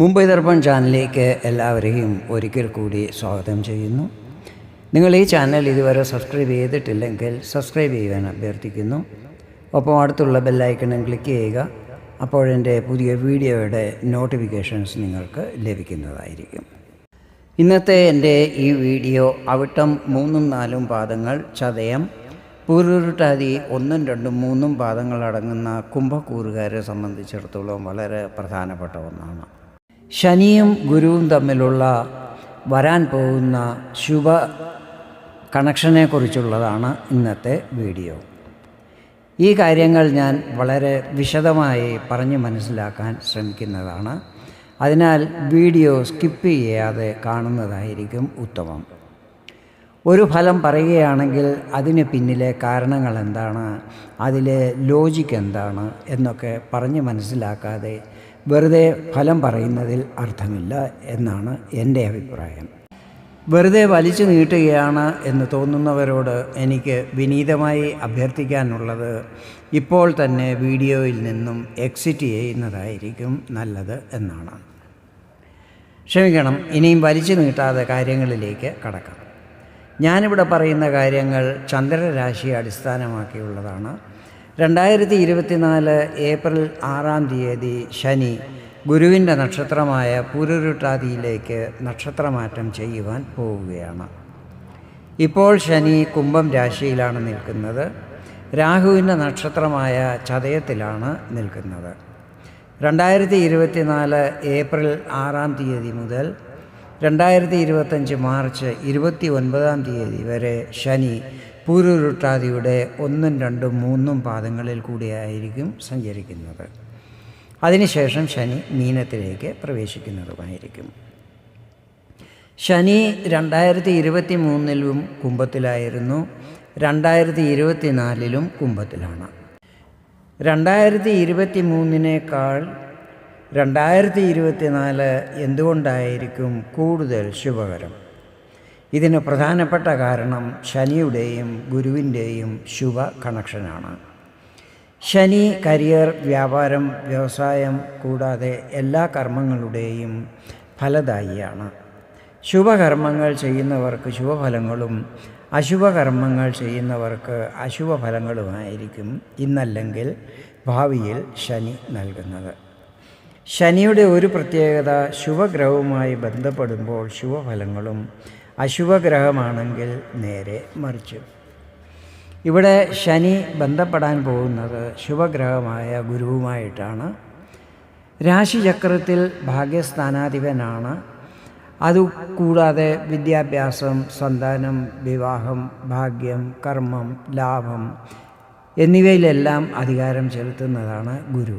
മുംബൈ ദർപ്പൺ ചാനലിലേക്ക് എല്ലാവരെയും ഒരിക്കൽ കൂടി സ്വാഗതം ചെയ്യുന്നു. നിങ്ങൾ ഈ ചാനൽ ഇതുവരെ സബ്സ്ക്രൈബ് ചെയ്തിട്ടില്ലെങ്കിൽ സബ്സ്ക്രൈബ് ചെയ്യാൻ അഭ്യർത്ഥിക്കുന്നു. ഒപ്പം അടുത്തുള്ള ബെല്ലൈക്കണും ക്ലിക്ക് ചെയ്യുക. അപ്പോഴെന്റെ പുതിയ വീഡിയോയുടെ നോട്ടിഫിക്കേഷൻസ് നിങ്ങൾക്ക് ലഭിക്കുന്നതായിരിക്കും. ഇന്നത്തെ എന്റെ ഈ വീഡിയോ അവിട്ടം മൂന്നും നാലും പാദങ്ങൾ ചതയം പൂരുരുട്ടാതി ഒന്നും രണ്ടും മൂന്നും പാദങ്ങൾ അടങ്ങുന്ന കുംഭക്കൂറുകാരെ സംബന്ധിച്ചിടത്തോളം വളരെ പ്രധാനപ്പെട്ട ഒന്നാണ്. ശനിയും ഗുരുവും തമ്മിലുള്ള വരാൻ പോകുന്ന ശുഭ കണക്ഷനെക്കുറിച്ചുള്ളതാണ് ഇന്നത്തെ വീഡിയോ. ഈ കാര്യങ്ങൾ ഞാൻ വളരെ വിശദമായി പറഞ്ഞ് മനസ്സിലാക്കാൻ ശ്രമിക്കുന്നതാണ്. അതിനാൽ വീഡിയോ സ്കിപ്പ് ചെയ്യാതെ കാണുന്നതായിരിക്കും ഉത്തമം. ഒരു ഫലം പറയുകയാണെങ്കിൽ അതിന് പിന്നിലെ കാരണങ്ങൾ എന്താണ് അതിലെ ലോജിക്ക് എന്താണ്? എന്നൊക്കെ പറഞ്ഞ് മനസ്സിലാക്കാതെ വെറുതെ ഫലം പറയുന്നതിൽ അർത്ഥമില്ല എന്നാണ് എന്റെ അഭിപ്രായം. വെറുതെ വലിച്ചു നീട്ടുകയാണ് എന്ന് തോന്നുന്നവരോട് എനിക്ക് വിനീതമായി അഭ്യർത്ഥിക്കാനുള്ളത് ഇപ്പോൾ തന്നെ വീഡിയോയിൽ നിന്നും എക്സിറ്റ് ചെയ്യുന്നതായിരിക്കും നല്ലത് എന്നാണ്. ക്ഷമിക്കണം ഇനിയും വലിച്ചു നീട്ടാതെ കാര്യങ്ങളിലേക്ക് കടക്കാം. ഞാനിവിടെ പറയുന്ന കാര്യങ്ങൾ ചന്ദ്രരാശിയെ അടിസ്ഥാനമാക്കിയുള്ളതാണ്. രണ്ടായിരത്തി ഇരുപത്തിനാല് ഏപ്രിൽ ആറാം തീയതി ശനി ഗുരുവിന്റെ നക്ഷത്രമായ പുരുരുട്ടാതിയിലേക്ക് നക്ഷത്രമാറ്റം ചെയ്യുവാൻ പോവുകയാണ്. ഇപ്പോൾ ശനി കുംഭം രാശിയിലാണ് നിൽക്കുന്നത്. രാഹുവിന്റെ നക്ഷത്രമായ ചതയത്തിലാണ് നിൽക്കുന്നത്. രണ്ടായിരത്തി ഇരുപത്തിനാല് ഏപ്രിൽ ആറാം തീയതി മുതൽ രണ്ടായിരത്തി ഇരുപത്തഞ്ച് മാർച്ച് ഇരുപത്തി ഒൻപതാം തീയതി വരെ ശനി പൂരുരുട്ടാതിയുടെ ഒന്നും രണ്ടും മൂന്നും പാദങ്ങളിൽ കൂടിയായിരിക്കും സഞ്ചരിക്കുന്നത്. അതിനുശേഷം ശനി മീനത്തിലേക്ക് പ്രവേശിക്കുന്നതുമായിരിക്കും. ശനി രണ്ടായിരത്തി ഇരുപത്തി മൂന്നിലും കുംഭത്തിലായിരുന്നു. രണ്ടായിരത്തി ഇരുപത്തി നാലിലും കുംഭത്തിലാണ്. രണ്ടായിരത്തി ഇരുപത്തി മൂന്നിനേക്കാൾ രണ്ടായിരത്തി ഇരുപത്തി നാല് എന്തുകൊണ്ടായിരിക്കും കൂടുതൽ ശുഭകരം? ഇതിന് പ്രധാനപ്പെട്ട കാരണം ശനിയുടെയും ഗുരുവിന്റെയും ശുഭ കണക്ഷനാണ്. ശനി കരിയർ വ്യാപാരം വ്യവസായം കൂടാതെ എല്ലാ കർമ്മങ്ങളുടെയും ഫലദായിയാണ്. ശുഭകർമ്മങ്ങൾ ചെയ്യുന്നവർക്ക് ശുഭഫലങ്ങളും അശുഭകർമ്മങ്ങൾ ചെയ്യുന്നവർക്ക് അശുഭഫലങ്ങളുമായിരിക്കും ഇന്നല്ലെങ്കിൽ ഭാവിയിൽ ശനി നൽകുന്നത്. ശനിയുടെ ഒരു പ്രത്യേകത ശുഭഗ്രഹവുമായി ബന്ധപ്പെടുമ്പോൾ ശുഭഫലങ്ങളും അശുഭഗ്രഹമാണെങ്കിൽ നേരെ മറിച്ച്. ഇവിടെ ശനി ബന്ധപ്പെടാൻ പോകുന്നത് ശുഭഗ്രഹമായ ഗുരുവുമായിട്ടാണ്. രാശിചക്രത്തിൽ ഭാഗ്യസ്ഥാനാധിപനാണ്. അതുകൂടാതെ വിദ്യാഭ്യാസം സന്താനം വിവാഹം ഭാഗ്യം കർമ്മം ലാഭം എന്നിവയിലെല്ലാം അധികാരം ചെലുത്തുന്നതാണ് ഗുരു.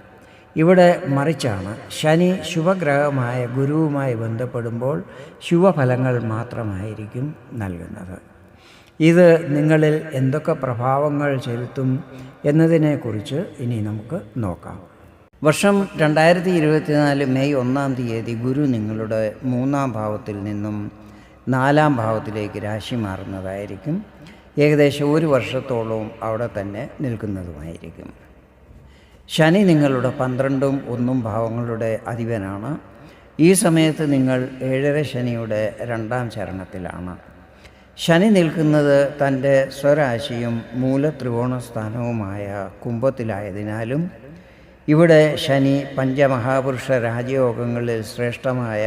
ഇവിടെ മറിച്ചാണ്. ശനി ശുഭഗ്രഹമായ ഗുരുവുമായി ബന്ധപ്പെടുമ്പോൾ ശുഭഫലങ്ങൾ മാത്രമായിരിക്കും നൽകുന്നത്. ഇത് നിങ്ങളിൽ എന്തൊക്കെ പ്രഭാവങ്ങൾ ചെലുത്തും എന്നതിനെക്കുറിച്ച് ഇനി നമുക്ക് നോക്കാം. വർഷം രണ്ടായിരത്തി ഇരുപത്തിനാല് മെയ് ഒന്നാം തീയതി ഗുരു നിങ്ങളുടെ മൂന്നാം ഭാവത്തിൽ നിന്നും നാലാം ഭാവത്തിലേക്ക് രാശി മാറുന്നതായിരിക്കും. ഏകദേശം ഒരു വർഷത്തോളവും അവിടെ തന്നെ നിൽക്കുന്നതുമായിരിക്കും. ശനി നിങ്ങളുടെ പന്ത്രണ്ടും ഒന്നും ഭാവങ്ങളുടെ അധിപനാണ്. ഈ സമയത്ത് നിങ്ങൾ ഏഴര ശനിയുടെ രണ്ടാം ചരണത്തിലാണ്. ശനി നിൽക്കുന്നത് തന്റെ സ്വരാശിയും മൂലത്രികോണസ്ഥാനവുമായ കുംഭത്തിലായതിനാലും ഇവിടെ ശനി പഞ്ചമഹാപുരുഷ രാജയോഗങ്ങളിൽ ശ്രേഷ്ഠമായ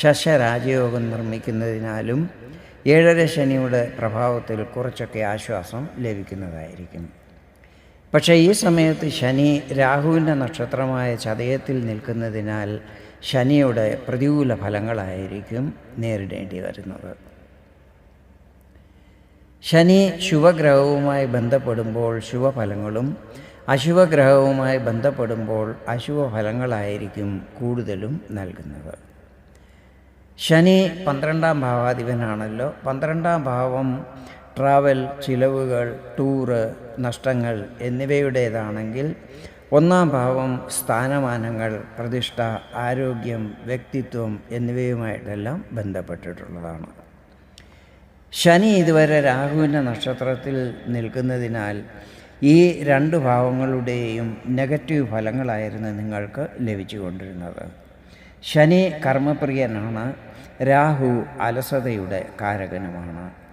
ശശരാജയോഗം നിർമ്മിക്കുന്നതിനാലും ഏഴര ശനിയുടെ പ്രഭാവത്തിൽ കുറച്ചൊക്കെ ആശ്വാസം ലഭിക്കുന്നതായിരിക്കും. പക്ഷേ ഈ സമയത്ത് ശനി രാഹുവിന്റെ നക്ഷത്രമായ ചതയത്തിൽ നിൽക്കുന്നതിനാൽ ശനിയുടെ പ്രതികൂല ഫലങ്ങളായിരിക്കും നേരിടേണ്ടി വരുന്നത്. ശനി ശുഭഗ്രഹവുമായി ബന്ധപ്പെടുമ്പോൾ ശുഭഫലങ്ങളും അശുഭഗ്രഹവുമായി ബന്ധപ്പെടുമ്പോൾ അശുഭഫലങ്ങളായിരിക്കും കൂടുതലും നൽകുന്നത്. ശനി പന്ത്രണ്ടാം ഭാവാധിപനാണല്ലോ. പന്ത്രണ്ടാം ഭാവം ട്രാവൽ ചിലവുകൾ ടൂറ് നഷ്ടങ്ങൾ എന്നിവയുടേതാണെങ്കിൽ ഒന്നാം ഭാവം സ്ഥാനമാനങ്ങൾ പ്രതിഷ്ഠ ആരോഗ്യം വ്യക്തിത്വം എന്നിവയുമായിട്ടെല്ലാം ബന്ധപ്പെട്ടിട്ടുള്ളതാണ്. ശനി ഇതുവരെ രാഹുവിന്റെ നക്ഷത്രത്തിൽ നിൽക്കുന്നതിനാൽ ഈ രണ്ട് ഭാവങ്ങളുടെയും നെഗറ്റീവ് ഫലങ്ങളായിരുന്നു നിങ്ങൾക്ക് ലഭിച്ചുകൊണ്ടിരുന്നത്. ശനി കർമ്മപ്രിയനാണ് രാഹു അലസതയുടെ കാരകനുമാണ്.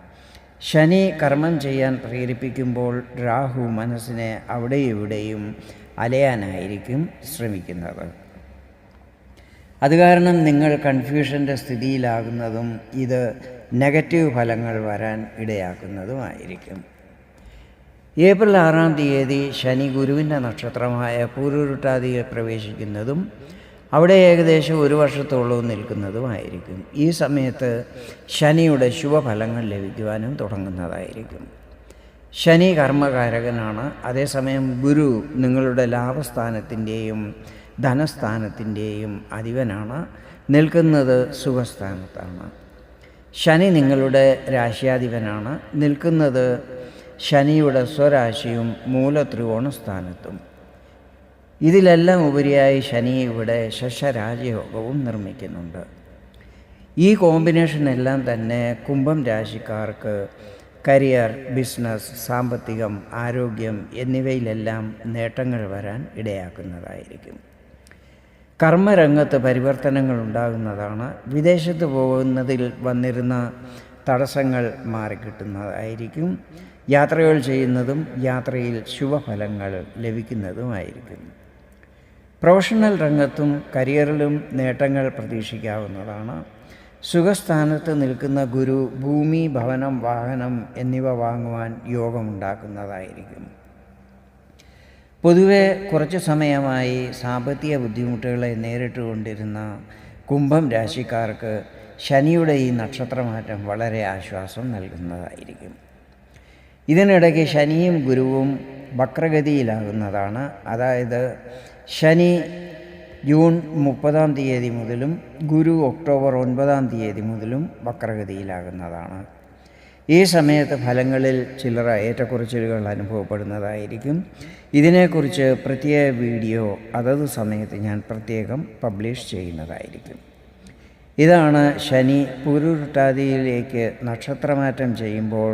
ശനി കർമ്മം ചെയ്യാൻ പ്രേരിപ്പിക്കുമ്പോൾ രാഹു മനസ്സിനെ അവിടെ ഇവിടെയും അലയാനായിരിക്കും ശ്രമിക്കുന്നത്. അത് കാരണം നിങ്ങൾ കൺഫ്യൂഷന്റെ സ്ഥിതിയിലാകുന്നതും ഇത് നെഗറ്റീവ് ഫലങ്ങൾ വരാൻ ഇടയാക്കുന്നതുമായിരിക്കും. ഏപ്രിൽ ആറാം തീയതി ശനി ഗുരുവിന്റെ നക്ഷത്രമായ പൂരുരുട്ടാതിയിൽ പ്രവേശിക്കുന്നതും അവിടെ ഏകദേശം ഒരു വർഷത്തോളവും നിൽക്കുന്നതുമായിരിക്കും. ഈ സമയത്ത് ശനിയുടെ ശുഭഫലങ്ങൾ ലഭിക്കുവാനും തുടങ്ങുന്നതായിരിക്കും. ശനി കർമ്മകാരകനാണ്. അതേസമയം ഗുരു നിങ്ങളുടെ ലാഭസ്ഥാനത്തിന്റെയും ധനസ്ഥാനത്തിന്റെയും അധിപനാണ്. നിൽക്കുന്നത് സുഖസ്ഥാനത്താണ്. ശനി നിങ്ങളുടെ രാശ്യാധിപനാണ്. നിൽക്കുന്നത് ശനിയുടെ സ്വരാശിയും മൂലത്രികോണ സ്ഥാനത്തും ഇതിലെല്ലാം ഉപരിയായി ശനി ഇവിടെ ശശരാജയോഗവും നിർമ്മിക്കുന്നുണ്ട്. ഈ കോമ്പിനേഷൻ എല്ലാം തന്നെ കുംഭം രാശിക്കാർക്ക് കരിയർ ബിസിനസ് സാമ്പത്തികം ആരോഗ്യം എന്നിവയിലെല്ലാം നേട്ടങ്ങൾ വരാൻ ഇടയാക്കുന്നതായിരിക്കും. കർമ്മരംഗത്ത് പരിവർത്തനങ്ങൾ ഉണ്ടാകുന്നതാണ്. വിദേശത്ത് പോകുന്നതിൽ വന്നിരുന്ന തടസ്സങ്ങൾ മാറിക്കിട്ടുന്നതായിരിക്കും. യാത്രകൾ ചെയ്യുന്നതും യാത്രയിൽ ശുഭഫലങ്ങൾ ലഭിക്കുന്നതുമായിരിക്കും. പ്രൊഫഷണൽ രംഗത്തും കരിയറിലും നേട്ടങ്ങൾ പ്രതീക്ഷിക്കാവുന്നതാണ്. സുഖസ്ഥാനത്ത് നിൽക്കുന്ന ഗുരു ഭൂമി ഭവനം വാഹനം എന്നിവ വാങ്ങുവാൻ യോഗമുണ്ടാക്കുന്നതായിരിക്കും. പൊതുവെ കുറച്ച് സമയമായി സാമ്പത്തിക ബുദ്ധിമുട്ടുകളെ നേരിട്ടുകൊണ്ടിരുന്ന കുംഭം രാശിക്കാർക്ക് ശനിയുടെ ഈ നക്ഷത്രമാറ്റം വളരെ ആശ്വാസം നൽകുന്നതായിരിക്കും. ഇതിനിടയ്ക്ക് ശനിയും ഗുരുവും വക്രഗതിയിലാകുന്നതാണ്. അതായത് ശനി ജൂൺ മുപ്പതാം തീയതി മുതലും ഗുരു ഒക്ടോബർ ഒൻപതാം തീയതി മുതലും വക്രഗതിയിലാകുന്നതാണ്. ഈ സമയത്ത് ഫലങ്ങളിൽ ചില്ലറ ഏറ്റക്കുറച്ചിലുകൾ അനുഭവപ്പെടുന്നതായിരിക്കും. ഇതിനെക്കുറിച്ച് പ്രത്യേക വീഡിയോ അതത് സമയത്ത് ഞാൻ പ്രത്യേകം പബ്ലിഷ് ചെയ്യുന്നതായിരിക്കും. ഇതാണ് ശനി പുരുരുട്ടാതിയിലേക്ക് നക്ഷത്രമാറ്റം ചെയ്യുമ്പോൾ